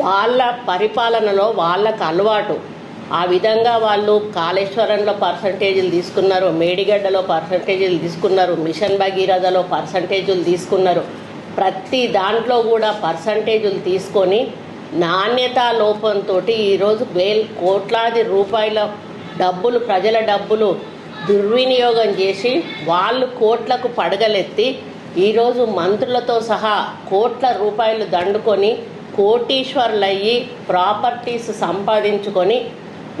వాళ్ళ పరిపాలనలో వాళ్ళకు అలవాటు. ఆ విధంగా వాళ్ళు కాళేశ్వరంలో పర్సంటేజీలు తీసుకున్నారు మేడిగడ్డలో పర్సంటేజీలు తీసుకున్నారు మిషన్ భగీరథలో పర్సంటేజీలు తీసుకున్నారు. ప్రతి దాంట్లో కూడా పర్సంటేజీలు తీసుకొని నాణ్యతా లోపంతో ఈరోజు వేల కోట్లాది రూపాయల డబ్బులు ప్రజల డబ్బులు దుర్వినియోగం చేసి వాళ్ళు కోట్లకు పడగలెత్తి ఈరోజు మంత్రులతో సహా కోట్ల రూపాయలు దండుకొని కోటీశ్వర్లయ్యి ప్రాపర్టీస్ సంపాదించుకొని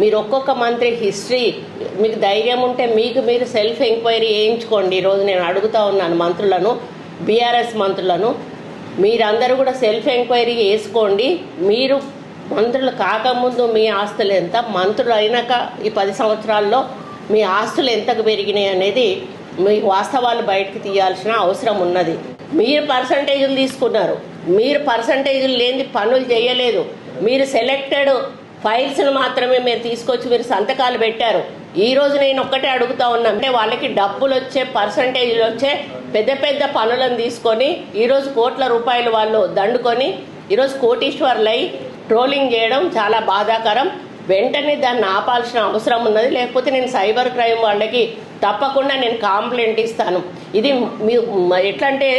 మీరు ఒక్కొక్క మంత్రి హిస్టరీ మీకు ధైర్యం ఉంటే మీకు మీరు సెల్ఫ్ ఎంక్వైరీ చేయించుకోండి. ఈరోజు నేను అడుగుతా ఉన్నాను మంత్రులను బీఆర్ఎస్ మంత్రులను. మీరందరూ కూడా సెల్ఫ్ ఎంక్వైరీ చేసుకోండి. మీరు మంత్రులు కాకముందు మీ ఆస్తులు ఎంత మంత్రులు అయినాక ఈ పది సంవత్సరాల్లో మీ ఆస్తులు ఎంతకు పెరిగినాయి అనేది మీ వాస్తవాలు బయటకు తీయాల్సిన అవసరం ఉన్నది. మీరు పర్సంటేజీలు తీసుకున్నారు. మీరు పర్సంటేజీలు లేని పనులు చేయలేదు. మీరు సెలెక్టెడ్ ఫైల్స్ను మాత్రమే మీరు తీసుకొచ్చి మీరు సంతకాలు పెట్టారు. ఈ రోజు నేను ఒక్కటే అడుగుతా ఉన్నా. అంటే వాళ్ళకి డబ్బులు వచ్చే పర్సంటేజ్లు వచ్చే పెద్ద పెద్ద పనులను తీసుకొని ఈరోజు కోట్ల రూపాయలు వాళ్ళు దండుకొని ఈరోజు కోటీశ్వర్లై ట్రోలింగ్ చేయడం చాలా బాధాకరం. వెంటనే దాన్ని ఆపాల్సిన అవసరం ఉన్నది. లేకపోతే నేను సైబర్ క్రైమ్ వాళ్ళకి తప్పకుండా నేను కాంప్లైంట్ ఇస్తాను. ఇది మీ ఎట్లా అంటే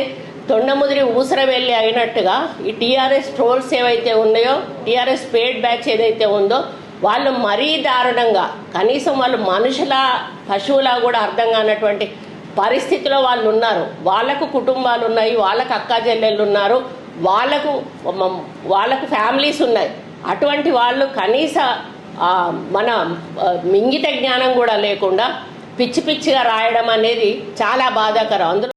తొండముదిరి ఊసర వెళ్ళి అయినట్టుగా ఈ టీఆర్ఎస్ ట్రోల్స్ ఏవైతే ఉన్నాయో టీఆర్ఎస్ పేడ్ బ్యాచ్ ఏదైతే ఉందో వాళ్ళు మరీ దారుణంగా కనీసం వాళ్ళు మనుషుల పశువులా కూడా అర్థం కానటువంటి పరిస్థితిలో వాళ్ళు ఉన్నారు. వాళ్ళకు కుటుంబాలు ఉన్నాయి వాళ్ళకు అక్కా చెల్లెళ్ళు ఉన్నారు వాళ్ళకు వాళ్ళకు ఫ్యామిలీస్ ఉన్నాయి. అటువంటి వాళ్ళు కనీస మన మింగిత జ్ఞానం కూడా లేకుండా పిచ్చి పిచ్చిగా రాయడం అనేది చాలా బాధాకరం. అందులో